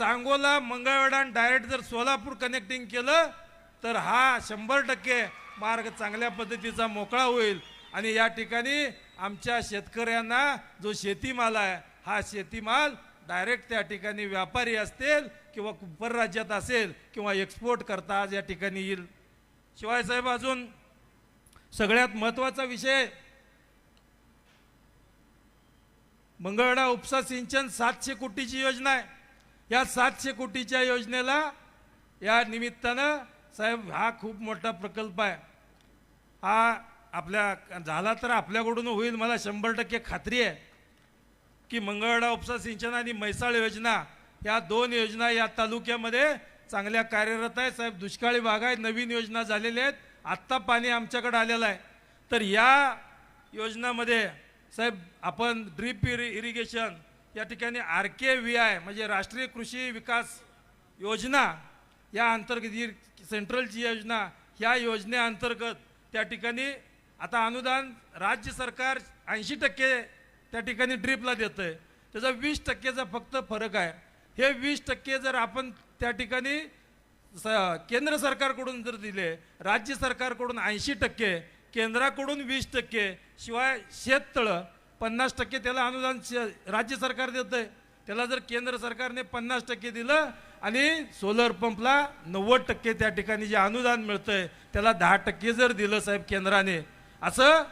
Sangola Mangalvedha direct जर Solapur connecting केलं तर हा शंभर टक्के मार्ग चांगल्या पद्धतीचा मोकळा होईल. आणि या ठिकाणी आमच्या शेतकऱ्यांना जो शेतीमाल आहे हा शेतीमाल डायरेक्ट त्या ठिकाणी व्यापारी असतील किंवा परराज्यात असेल किंवा एक्सपोर्ट करता आज या ठिकाणी येईल. शिवाय साहेब अजून सगळ्यात महत्त्वाचा विषय मंगळवेढा उपसा सिंचन सातशे कोटीची योजना आहे. या सातशे कोटीच्या योजनेला या निमित्तानं साहेब हा खूप मोठा प्रकल्प आहे. हा आपल्या झाला तर आपल्याकडून होईल मला शंभर टक्के खात्री आहे की मंगळवेढा उपसा सिंचन आणि म्हैसाळ योजना या दोन योजना या तालुक्यामध्ये चांगल्या कार्यरत आहे साहेब दुष्काळी भाग आहे नवीन योजना झालेल्या आहेत. आत्ता पाणी आमच्याकडे आलेलं आहे. तर या योजनामध्ये साहेब आपण ड्रीप इरि इरिगेशन या ठिकाणी आर के व्ही आय म्हणजे राष्ट्रीय कृषी विकास योजना या अंतर्गत ही सेंट्रलची योजना ह्या योजनेअंतर्गत त्या ठिकाणी आता अनुदान राज्य सरकार ऐंशी टक्के त्या ठिकाणी ड्रीपला देतं आहे त्याचा वीस टक्केचा फक्त फरक आहे. हे वीस टक्के जर आपण त्या ठिकाणी स केंद्र सरकारकडून जर दिले राज्य सरकारकडून ऐंशी टक्के केंद्राकडून वीस टक्के शिवाय शेततळं पन्नास टक्के त्याला अनुदान राज्य सरकार देतं आहे त्याला जर केंद्र सरकारने पन्नास टक्के दिलं आणि सोलर पंपला नव्वद टक्के त्या ठिकाणी जे अनुदान मिळतंय त्याला दहा टक्के जर दिलं साहेब केंद्राने असं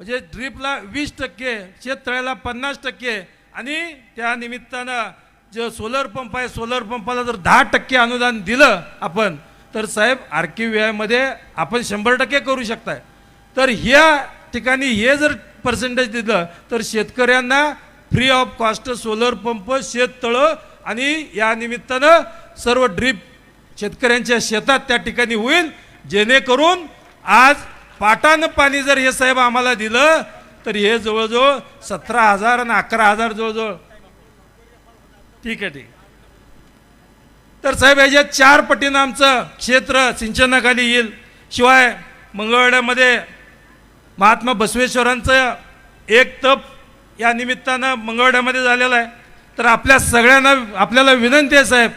म्हणजे ड्रीपला वीस टक्के शेततळ्याला पन्नास टक्के आणि त्या निमित्तानं जे सोलर पंप आहे सोलर पंपाला जर दहा टक्के अनुदान दिलं आपण तर साहेब आर के व्ही आयमध्ये आपण शंभर टक्के करू शकताय. तर ह्या ठिकाणी हे जर पर्सेंटेज दिलं तर शेतकऱ्यांना free of cost solar pump शेततळं आणि या निमित्तानं सर्व ड्रीप शेतकऱ्यांच्या शेतात त्या ठिकाणी होईल. जेणेकरून आज पाटानं पाणी जर हे साहेब आम्हाला दिलं तर हे जवळजवळ सतरा हजार आणि अकरा हजार जवळजवळ. ठीक आहे ठीक. तर साहेब याच्या चार पटीनं आमचं क्षेत्र सिंचनाखाली येईल. शिवाय मंगळवाड्यामध्ये महात्मा बसवेश्वरांचं एक तप या निमित्तानं मंगळवाड्यामध्ये झालेलं आहे. तर आपल्या सगळ्यांना आपल्याला विनंती आहे साहेब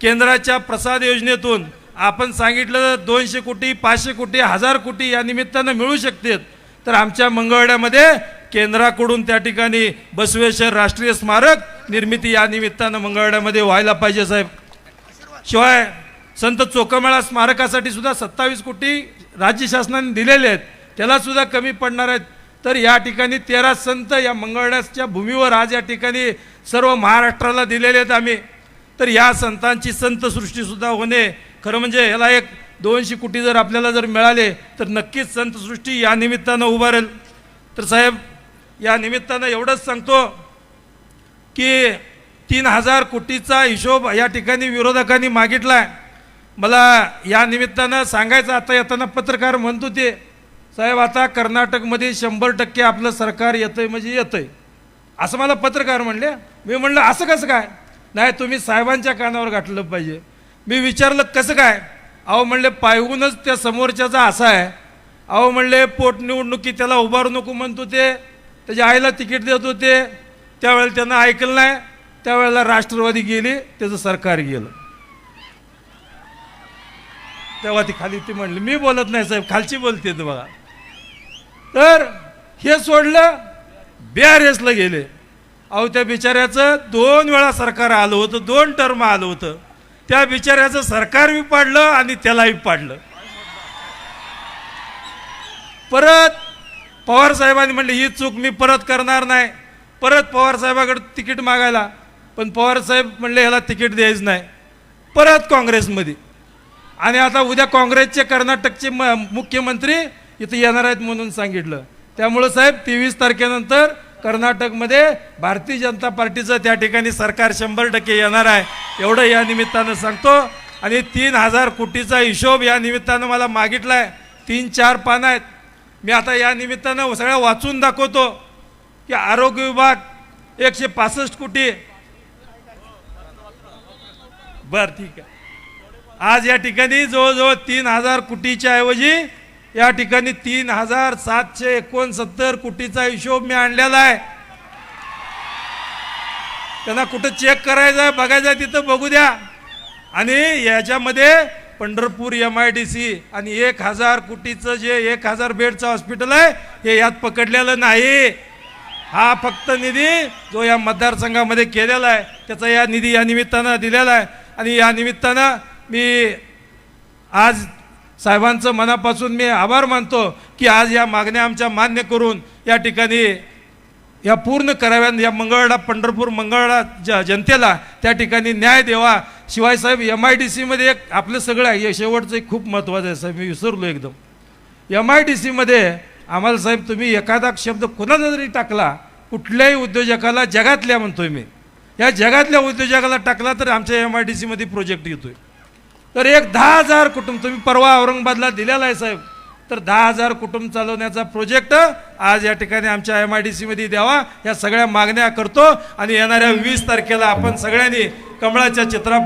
केंद्राच्या प्रसाद योजनेतून आपण सांगितलं दोनशे कोटी पाचशे कोटी हजार कोटी या निमित्तानं मिळू शकतात तर आमच्या मंगळवाड्यामध्ये केंद्राकडून त्या ठिकाणी बसवेश्वर राष्ट्रीय स्मारक निर्मिती या निमित्तानं मंगळवाड्यामध्ये व्हायला पाहिजे साहेब. शिवाय संत चोकमेळा स्मारकासाठी सुद्धा सत्तावीस कोटी राज्य शासनाने दिलेले आहेत. त्याला सुद्धा कमी पडणार आहेत. तर या ठिकाणी तेरा संत या मंगळण्याच्या भूमीवर आज या ठिकाणी सर्व महाराष्ट्राला दिलेले आहेत आम्ही. तर या संतांची संतसृष्टीसुद्धा होणे खरं म्हणजे ह्याला एक दोनशे कोटी जर आपल्याला जर मिळाले तर नक्कीच संतसृष्टी या निमित्तानं उभारेल तर साहेब या निमित्तानं एवढंच सांगतो की तीन हजार कोटीचा हिशोब या ठिकाणी विरोधकांनी मागितलाय. मला या निमित्तानं सांगायचं आता येताना पत्रकार म्हणतो ते साहेब आता कर्नाटकमध्ये शंभर टक्के आपलं सरकार येतंय म्हणजे येतंय. असं मला पत्रकार म्हणले. मी म्हणलं असं कसं काय? नाही तुम्ही साहेबांच्या कानावर गाठलं पाहिजे. मी विचारलं कसं काय? अहो म्हणले पायहूनच त्या समोरच्याचा असा आहे. अहो म्हणले पोटनिवडणुकी त्याला उभारू नको म्हणतो ते. त्याच्या आईला तिकीट देत होते त्यावेळेला त्यांना ऐकलं नाही. त्यावेळेला राष्ट्रवादी गेली त्याचं सरकार गेलं. तेव्हा ती खाली ती म्हणली मी बोलत नाही साहेब खालची बोलते बघा. तर हे सोडलं बिआरएसला गेले. अहो त्या बिचाऱ्याचं दोन वेळा सरकार आलं होतं दोन टर्म आलं होतं. त्या बिचाऱ्याचं सरकार बी पाडलं आणि त्यालाही पाडलं. परत पवार साहेबांनी म्हणले ही चूक मी परत करणार नाही. परत पवार साहेबाकडे तिकीट मागायला पण पवार साहेब म्हणले ह्याला तिकीट द्यायचं नाही. परत काँग्रेसमध्ये. आणि आता उद्या काँग्रेसचे कर्नाटकचे म मुख्यमंत्री इथं येणार आहेत म्हणून सांगितलं. त्यामुळं साहेब तेवीस तारखेनंतर कर्नाटकमध्ये भारतीय जनता पार्टीचं त्या ठिकाणी सरकार शंभर टक्के येणार आहे. एवढं या निमित्तानं सांगतो. आणि तीन हजार कोटीचा हिशोब या निमित्तानं मला मागितला आहे तीन चार पानं आहेत. मी आता या निमित्तानं सगळ्या वाचून दाखवतो की आरोग्य विभाग एकशे पासष्ट कोटी. बरं ठीक आहे. आज या ठिकाणी जवळजवळ तीन हजार कोटीच्या ऐवजी या ठिकाणी तीन हजार सातशे एकोणसत्तर कोटीचा हिशोब मी आणलेला आहे. त्यांना कुठं चेक करायचं आहे बघायचं आहे तिथं बघू द्या. आणि याच्यामध्ये Pandharpur M I D C आणि एक हजार कोटीचं जे एक हजार बेडचं हॉस्पिटल आहे हे यात पकडलेलं नाही. हा फक्त निधी जो या मतदारसंघामध्ये केलेला आहे त्याचा या निधी या निमित्तानं दिलेला आहे. आणि या निमित्तानं मी आज साहेबांचं मनापासून मी आभार मानतो की आज या मागण्या आमच्या मान्य करून या ठिकाणी या पूर्ण कराव्या या मंगळवेढा पंढरपूर मंगळवेढा ज जनतेला त्या ठिकाणी न्याय द्यावा. शिवाय साहेब एम आय डी सीमध्ये एक आपलं सगळं आहे. हे शेवटचं एक खूप महत्त्वाचं आहे साहेब. मी विसरलो एकदम. एम आय डी सीमध्ये आम्हाला साहेब तुम्ही एखादा शब्द कोणाचा जरी टाकला कुठल्याही उद्योजकाला जगातल्या म्हणतोय मी. या जगातल्या उद्योजकाला टाकला तर आमच्या एम आय डी सीमध्ये प्रोजेक्ट येतोय. तर एक दहा हजार कुटुंब तुम्ही परवा औरंगाबादला दिलेला आहे साहेब. तर दहा हजार कुटुंब चालवण्याचा प्रोजेक्ट आज या ठिकाणी आमच्या एम आय डी सीमध्ये द्यावा. या सगळ्या मागण्या करतो आणि येणाऱ्या वीस तारखेला आपण सगळ्यांनी कमळाच्या चित्रा